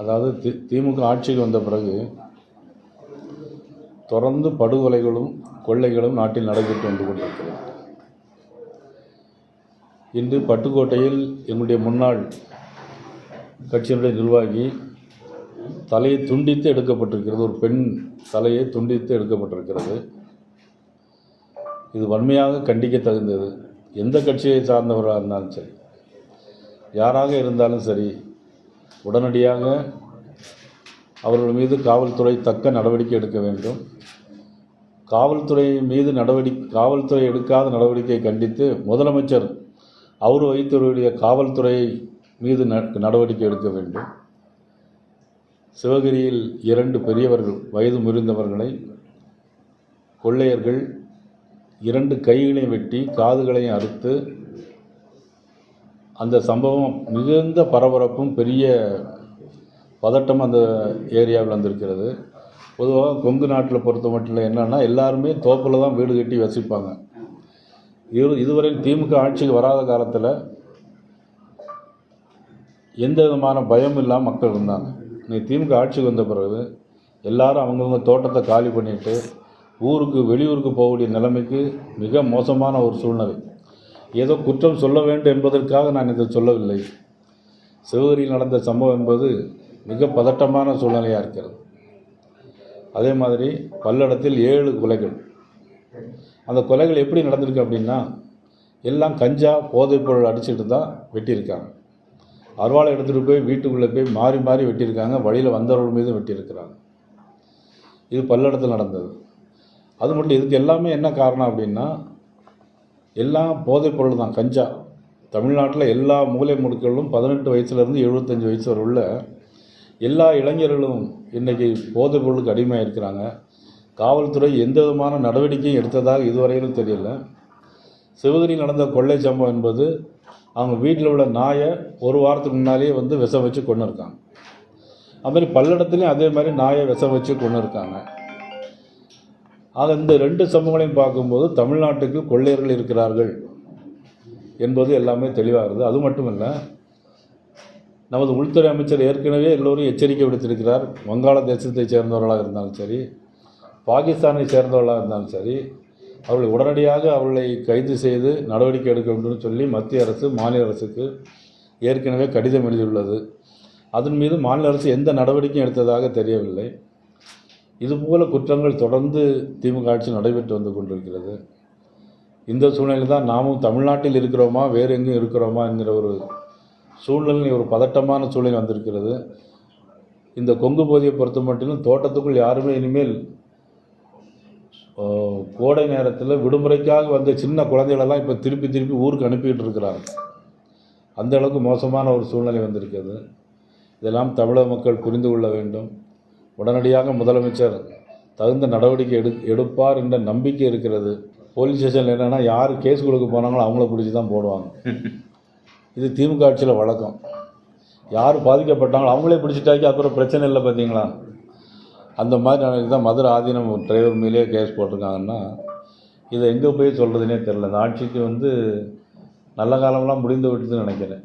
அதாவது தி திமுக ஆட்சிக்கு வந்த பிறகு தொடர்ந்து படுகொலைகளும் கொள்ளைகளும் நாட்டில் நடைபெற்று வந்து கொண்டிருக்கிறது. இன்று பட்டுக்கோட்டையில் எங்களுடைய முன்னாள் கட்சியினுடைய நிர்வாகி தலையை துண்டித்து எடுக்கப்பட்டிருக்கிறது. ஒரு பெண் தலையை துண்டித்து எடுக்கப்பட்டிருக்கிறது. இது வன்மையாக கண்டிக்க தகுந்தது எந்த கட்சியை சார்ந்தவராக இருந்தாலும் சரி யாராக இருந்தாலும் சரி உடனடியாக அவர்கள் மீது காவல்துறை தக்க நடவடிக்கை எடுக்க வேண்டும். காவல்துறை மீது நடவடிக்கை காவல்துறை எடுக்காத நடவடிக்கையை கண்டித்து முதலமைச்சர் அவர் வைத்தவருடைய காவல்துறை மீது நடவடிக்கை எடுக்க வேண்டும். சிவகிரியில் இரண்டு பெரியவர்கள் வயது முறிந்தவர்களை கொள்ளையர்கள் இரண்டு கைகளையும் வெட்டி காதுகளையும் அறுத்து அந்த சம்பவம் மிகுந்த பரபரப்பும் பெரிய பதட்டம் அந்த ஏரியாவில் வந்திருக்கிறது. பொதுவாக கொங்கு நாட்டில் பொறுத்த மட்டும் என்னன்னா எல்லாருமே தோப்பில் தான் வீடு கட்டி வசிப்பாங்க. இது இதுவரை திமுக ஆட்சிக்கு வராத காலத்தில் எந்த விதமான பயம் இல்லாமல் மக்கள் இருந்தாங்க இன்னைக்கு திமுக ஆட்சிக்கு வந்த பிறகு எல்லாரும் அவங்கவுங்க தோட்டத்தை காலி பண்ணிட்டு ஊருக்கு வெளியூருக்கு போகக்கூடிய நிலைமைக்கு மிக மோசமான ஒரு சூழ்நிலை. ஏதோ குற்றம் சொல்ல வேண்டும் என்பதற்காக நான் இதை சொல்லவில்லை. சிவகிரியில் நடந்த சம்பவம் என்பது மிக பதட்டமான சூழ்நிலையாக இருக்கிறது. அதே மாதிரி பல்லடத்தில் ஏழு கொலைகள். அந்த கொலைகள் எப்படி நடந்திருக்கு அப்படின்னா எல்லாம் கஞ்சா போதைப்பொருள் அடிச்சுட்டு தான் வெட்டியிருக்காங்க. அருவாளை எடுத்துகிட்டு போய் வீட்டுக்குள்ளே போய் மாறி மாறி வெட்டியிருக்காங்க. வழியில் வந்தவர்கள் மீதும் வெட்டியிருக்கிறாங்க. இது பல்லடத்தில் நடந்தது. அது மட்டும் இதுக்கு எல்லாமே என்ன காரணம் அப்படின்னா எல்லாம் போதைப்பொருள் தான் கஞ்சா. தமிழ்நாட்டில் எல்லா மூலை முடுக்களும் பதினெட்டு வயசுலேருந்து எழுபத்தஞ்சி வயசு வரை உள்ள எல்லா இளைஞர்களும் இன்றைக்கி போதைப் பொருளுக்கு அடிமையாக இருக்கிறாங்க காவல்துறை எந்த விதமான நடவடிக்கையும் எடுத்ததாக இதுவரையிலும் தெரியல. சிவகிரி நடந்த கொள்ளை சம்பவம் என்பது அவங்க வீட்டில் உள்ள நாயை ஒரு வாரத்துக்கு முன்னாலேயே வந்து விஷம் வச்சு கொண்டு இருக்காங்க அதுமாதிரி பல்லடத்துலேயும் அதே மாதிரி நாயை விஷம் வச்சு கொண்டு இருக்காங்க ஆக இந்த ரெண்டு சமூகங்களையும் பார்க்கும்போது தமிழ்நாட்டுக்கு கொள்ளையர்கள் இருக்கிறார்கள் என்பது எல்லாமே தெளிவாகிறது அது மட்டும் இல்லை நமது உள்துறை அமைச்சர் ஏற்கனவே எல்லோரும் எச்சரிக்கை விடுத்திருக்கிறார். வங்காளதேசத்தை சேர்ந்தவர்களாக இருந்தாலும் சரி பாகிஸ்தானை சேர்ந்தவர்களாக இருந்தாலும் சரி அவர்களை உடனடியாக அவர்களை கைது செய்து நடவடிக்கை எடுக்க வேண்டும் சொல்லி மத்திய அரசு மாநில அரசுக்கு ஏற்கனவே கடிதம் எழுதியுள்ளது. அதன் மீது மாநில அரசு எந்த நடவடிக்கையும் எடுத்ததாக தெரியவில்லை. இதுபோல குற்றங்கள் தொடர்ந்து திமுக ஆட்சி நடைபெற்று வந்து கொண்டிருக்கிறது. இந்த சூழ்நிலையில் தான் நாமும் தமிழ்நாட்டில் இருக்கிறோமா வேறு எங்கேயும் இருக்கிறோமா என்கிற ஒரு சூழ்நிலை ஒரு பதட்டமான சூழ்நிலை வந்திருக்கிறது. இந்த கொங்கு பகுதியை பொறுத்த மட்டிலும் தோட்டத்துக்குள் யாருமே இனிமேல் கோடை நேரத்தில் விடுமுறைக்காக வந்த சின்ன குழந்தைகளெல்லாம் இப்போ திருப்பி திருப்பி ஊருக்கு அனுப்பிக்கிட்டு இருக்கிறாங்க. அந்த அளவுக்கு மோசமான ஒரு சூழ்நிலை வந்திருக்கிறது. இதெல்லாம் தமிழக மக்கள் புரிந்து கொள்ள வேண்டும். உடனடியாக முதலமைச்சர் தகுந்த நடவடிக்கை எடு எடுப்பார் என்ற நம்பிக்கை இருக்கிறது. போலீஸ் ஸ்டேஷனில் என்னென்னா யார் கேஸ் கொடுக்க போனாங்களோ அவங்கள பிடிச்சி தான் போடுவாங்க. இது திமுக ஆட்சியில் வழக்கம். யார் பாதிக்கப்பட்டாங்களோ அவங்களே பிடிச்சிட்டாக்கி அப்புறம் பிரச்சனை இல்லை பார்த்தீங்களா அந்த மாதிரி நாளைக்கு தான் மதுரை ஆதீனம் டிரைவர் மேலேயே கேஸ் போட்டிருக்காங்கன்னா இதை எங்கே போய் சொல்கிறதுனே தெரில இந்த ஆட்சிக்கு வந்து நல்ல காலம்லாம் முடிந்து விட்டுதுன்னு நினைக்கிறேன்.